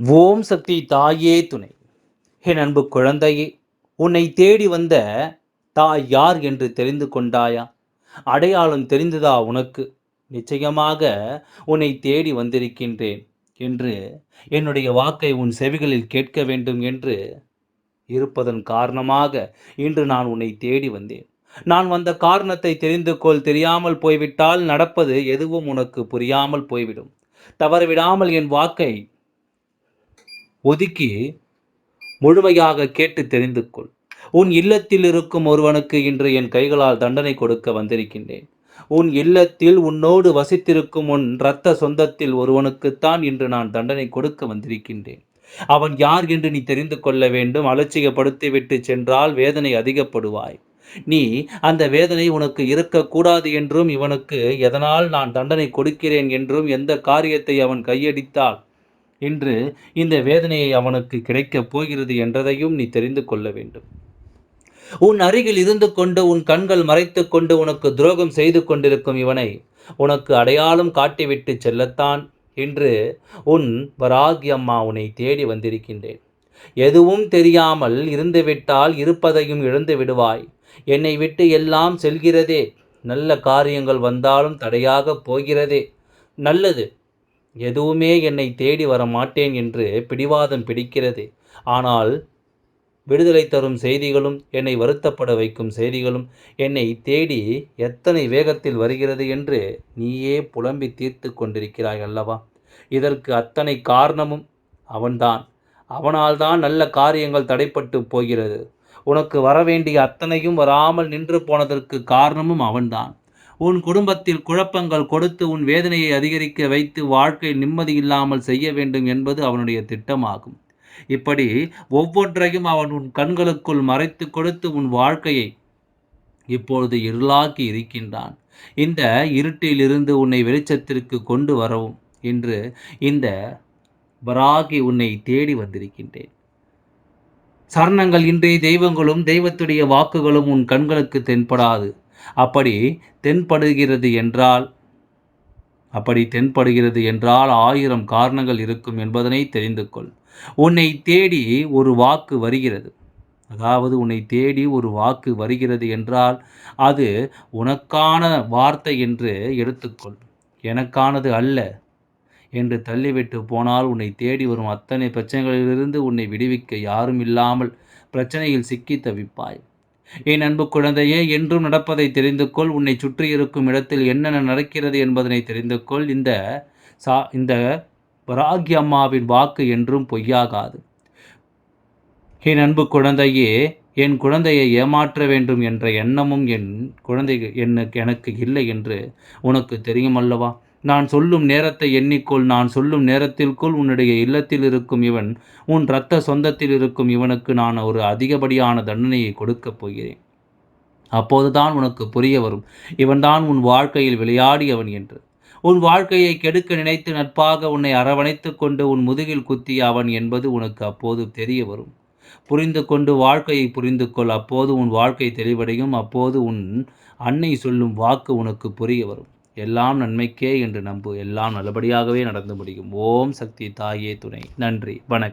ஓம் சக்தி தாயே துணை. என் அன்பு குழந்தையே உன்னை தேடி வந்த தாய் யார் என்று தெரிந்து கொண்டாயா? அடையாளம் தெரிந்ததா உனக்கு? நிச்சயமாக உன்னை தேடி வந்திருக்கின்றேன் என்று என்னுடைய வாக்கை உன் செவிகளில் கேட்க வேண்டும் என்று இருப்பதன் காரணமாக இன்று நான் உன்னை தேடி வந்தேன். நான் வந்த காரணத்தை தெரிந்து கொள். தெரியாமல் போய்விட்டால் நடப்பது எதுவும் உனக்கு புரியாமல் போய்விடும். தவறவிடாமல் என் வாக்கை ஒதுக்கி முழுமையாக கேட்டு தெரிந்து கொள். உன் இல்லத்தில் இருக்கும் ஒருவனுக்கு இன்று என் கைகளால் தண்டனை கொடுக்க வந்திருக்கின்றேன். உன் இல்லத்தில் உன்னோடு வசித்திருக்கும் உன் இரத்த சொந்தத்தில் ஒருவனுக்குத்தான் இன்று நான் தண்டனை கொடுக்க வந்திருக்கின்றேன். அவன் யார் என்று நீ தெரிந்து கொள்ள வேண்டும். அலட்சியப்படுத்திவிட்டு சென்றால் வேதனை அதிகப்படுவாய். நீ அந்த வேதனை உனக்கு இருக்கக்கூடாது என்றும் இவனுக்கு எதனால் நான் தண்டனை கொடுக்கிறேன் என்றும் எந்த காரியத்தை அவன் கையடித்தால் இன்று இந்த வேதனையை அவனுக்கு கிடைக்கப் போகிறது என்றதையும் நீ தெரிந்து கொள்ள வேண்டும். உன் அருகில் இருந்து கொண்டு உன் கண்கள் மறைத்து கொண்டு உனக்கு துரோகம் செய்து கொண்டிருக்கும் இவனை உனக்கு அடையாளம் காட்டிவிட்டு செல்லத்தான். இன்று உன் வராகி அம்மா உன்னை தேடி வந்திருக்கின்றேன். எதுவும் தெரியாமல் இருந்துவிட்டால் இருப்பதையும் இழந்து விடுவாய். என்னை விட்டு எல்லாம் செல்கிறதே. நல்ல காரியங்கள் வந்தாலும் தடையாக போகிறதே. நல்லது. எதுவுமே என்னை தேடி வர மாட்டேன் என்று பிடிவாதம் பிடிக்கிறது. ஆனால் விடுதலை தரும் செய்திகளும் என்னை வருத்தப்பட வைக்கும் செய்திகளும் என்னை தேடி எத்தனை வேகத்தில் வருகிறது என்று நீயே புலம்பி தீர்த்து கொண்டிருக்கிறாய் அல்லவா? இதற்கு அத்தனை காரணமும் அவன்தான். அவனால்தான் நல்ல காரியங்கள் தடைப்பட்டு போகிறது. உனக்கு வரவேண்டிய அத்தனையும் வராமல் நின்று போனதற்கு காரணமும் அவன்தான். உன் குடும்பத்தில் குழப்பங்கள் கொடுத்து உன் வேதனையை அதிகரிக்க வைத்து வாழ்க்கை நிம்மதி இல்லாமல் செய்ய வேண்டும் என்பது அவனுடைய திட்டமாகும். இப்படி ஒவ்வொன்றையும் அவன் உன் கண்களுக்குள் மறைத்து கொடுத்து உன் வாழ்க்கையை இப்பொழுது இருளாக்கி இருக்கின்றான். இந்த இருட்டிலிருந்து உன்னை வெளிச்சத்திற்கு கொண்டு வரவும் என்று இந்த வராகி உன்னை தேடி வந்திருக்கின்றேன். சரணங்கள் இன்றைய தெய்வங்களும் தெய்வத்துடைய வாக்குகளும் உன் கண்களுக்கு தென்படாது. அப்படி தென்படுகிறது என்றால் அப்படி தென்படுகிறது என்றால் ஆயிரம் காரணங்கள் இருக்கும் என்பதனை தெரிந்து கொள். உன்னை தேடி ஒரு வாக்கு வருகிறது. அதாவது உன்னை தேடி ஒரு வாக்கு வருகிறது என்றால் அது உனக்கான வார்த்தை என்று எடுத்துக்கொள். எனக்கானது அல்ல என்று தள்ளிவிட்டு போனால் உன்னை தேடி வரும் அத்தனை பிரச்சனைகளிலிருந்து உன்னை விடுவிக்க யாரும் இல்லாமல் பிரச்சனையில் சிக்கி தவிப்பாய். என் அன்பு குழந்தையே என்றும் நடப்பதை தெரிந்து கொள் உன்னை சுற்றி இருக்கும் இடத்தில் என்னென்ன நடக்கிறது என்பதனை தெரிந்து கொள் இந்த சா இந்த வராகி அம்மாவின் வாக்கு என்றும் பொய்யாகாது. என் அன்பு குழந்தையே என் குழந்தையை ஏமாற்ற வேண்டும் என்ற எண்ணமும் என் குழந்தை எனக்கு எனக்கு இல்லை என்று உனக்கு தெரியும் அல்லவா? நான் சொல்லும் நேரத்தை எண்ணிக்கொள் நான் சொல்லும் நேரத்திற்குள் உன்னுடைய இல்லத்தில் இருக்கும் இவன் உன் இரத்த சொந்தத்தில் இருக்கும் இவனுக்கு நான் ஒரு அதிகப்படியான தண்டனையை கொடுக்கப் போகிறேன். அப்போதுதான் உனக்கு புரிய வரும் இவன்தான் உன் வாழ்க்கையில் விளையாடியவன் என்று. உன் வாழ்க்கையை கெடுக்க நினைத்து நட்பாக உன்னை அரவணைத்து கொண்டு உன் முதுகில் குத்திய அவன் என்பது உனக்கு அப்போது தெரிய வரும். புரிந்து கொண்டு வாழ்க்கையை புரிந்து கொள் அப்போது உன் வாழ்க்கை தெளிவடையும் அப்போது உன் அன்னை சொல்லும் வாக்கு உனக்கு புரிய வரும். எல்லாம் நன்மைக்கே என்று நம்பு. எல்லாம் நல்லபடியாகவே நடந்து முடியும். ஓம் சக்தி தாயே துணை. நன்றி. வணக்கம்.